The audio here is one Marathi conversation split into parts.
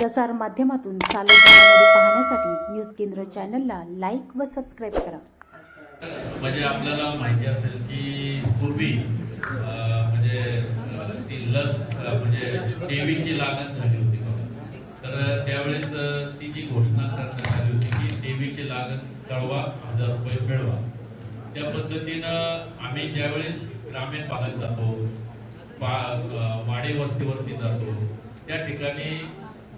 प्रसार माध्यमातून चालू घडामोडी पाहण्यासाठी न्यूज केंद्र चॅनलला लाईक व सबस्क्राईब करा. म्हणजे आपल्याला माहिती असेल की पूर्वी म्हणजे ती लस म्हणजे देवीची लागण झाली होती तर त्यावेळेस ती जी घोषणा करण्यात आली होती की देवीची लागण कळवा हजार रुपये मिळवा. त्या पद्धतीनं आम्ही ज्यावेळेस ग्रामीण भागात जातो पा वाडी वस्तीवरती जातो त्या ठिकाणी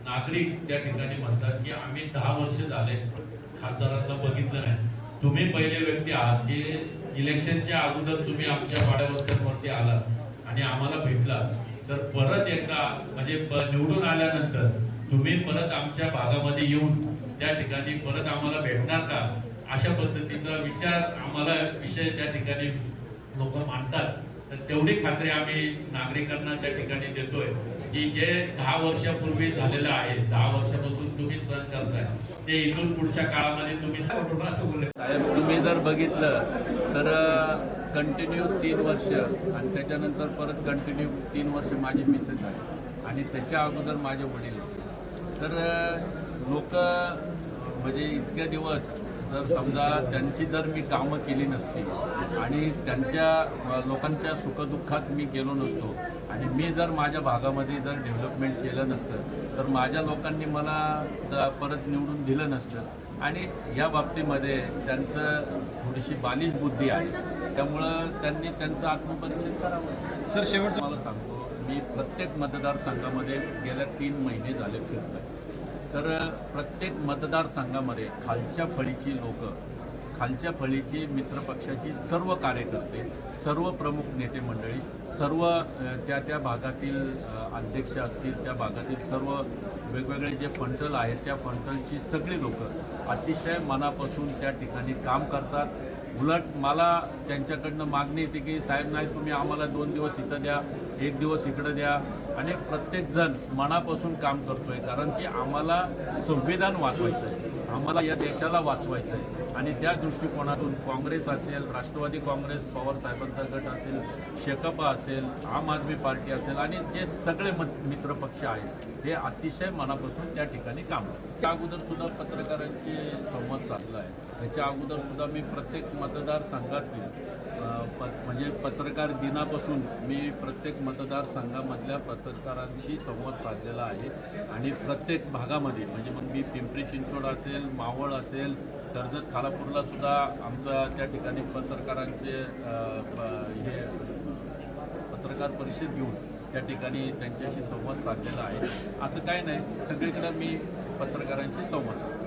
नागरिक त्या ठिकाणी म्हणतात की आम्ही दहा वर्ष झाले खासदारांना बघितलं नाही. तुम्ही पहिले व्यक्ती आहात की इलेक्शनच्या अगोदर तुम्ही आमच्या वाड्यावस्त्यांवरती आलात आणि आम्हाला भेटला तर परत एकदा म्हणजे निवडून आल्यानंतर तुम्ही परत आमच्या भागामध्ये येऊन त्या ठिकाणी परत आम्हाला भेटणार का? अशा पद्धतीचा विचार आम्हाला विषय त्या ठिकाणी लोक मांडतात. तर तेवढी खात्री आम्ही नागरिकांना त्या ठिकाणी देतोय की जे दहा वर्षापूर्वी झालेलं आहे दहा वर्षापासून तुम्ही सहन करताय ते इथून पुढच्या काळामध्ये तुम्ही साहेब तुम्ही जर बघितलं तर कंटिन्यू तीन वर्ष आणि त्याच्यानंतर परत कंटिन्यू तीन वर्ष माझी मिसेस आहे. आणि त्याच्या अगोदर माझे वडील तर लोक म्हणजे इतके दिवस जर समजा त्यांची जर मी कामं केली नसती आणि त्यांच्या लोकांच्या सुखदुःखात मी गेलो नसतो आणि मी जर माझ्या भागामध्ये जर डेव्हलपमेंट केलं नसतं तर माझ्या लोकांनी मला परत निवडून दिलं नसतं. आणि या बाबतीमध्ये त्यांचं थोडीशी बालिश बुद्धी आहे. त्यामुळं त्यांनी त्यांचं आत्मपरीक्षण करावं. सर शेवट मला सांगतो मी प्रत्येक मतदारसंघामध्ये गेल्या तीन महिने झाले फिरतोय. तर प्रत्येक मतदारसंघामध्ये खालच्या फळीची लोक खालच्या फळीची मित्रपक्षाची सर्व कार्यकर्ते सर्व प्रमुख नेते मंडळी सर्व त्या त्या भागातील अध्यक्ष असतील त्या भागातील सर्व वेगवेगळे जे फंटल आहेत त्या फंटलची सगळी लोक अतिशय मनापासून त्या ठिकाणी काम करतात. उलट मला त्यांच्याकडनं मागणी येते की साहेब नाही तुम्ही आम्हाला दोन दिवस इथं द्या एक दिवस इकडं द्या. आणि प्रत्येकजण मनापासून काम करतोय कारण की आम्हाला संविधान वाचवायचं आहे आम्हाला या देशाला वाचवायचं आहे आणि त्या दृष्टिकोनातून काँग्रेस असेल राष्ट्रवादी काँग्रेस पवार साहेबांचा गट असेल शेकपा असेल आम आदमी पार्टी असेल आणि जे सगळे मत मित्रपक्ष आहेत हे अतिशय मनापासून त्या ठिकाणी काम त्या अगोदर सुद्धा पत्रकारांशी संवाद साधला आहे. त्याच्या अगोदर सुद्धा मी प्रत्येक मतदारसंघातील प म्हणजे पत्रकार दिनापासून मी प्रत्येक मतदारसंघामधल्या पत्रकारांशी संवाद साधलेला आहे. आणि प्रत्येक भागामध्ये म्हणजे मग मी पिंपरी चिंचवड असेल मावळ असेल कर्जत खालापूरला सुद्धा आमचं त्या ठिकाणी पत्रकारांचे प- हे पत्रकार परिषद घेऊन त्या ठिकाणी त्यांच्याशी संवाद साधलेला आहे. असं काही नाही. सगळीकडं मी पत्रकारांशी संवाद साधतो.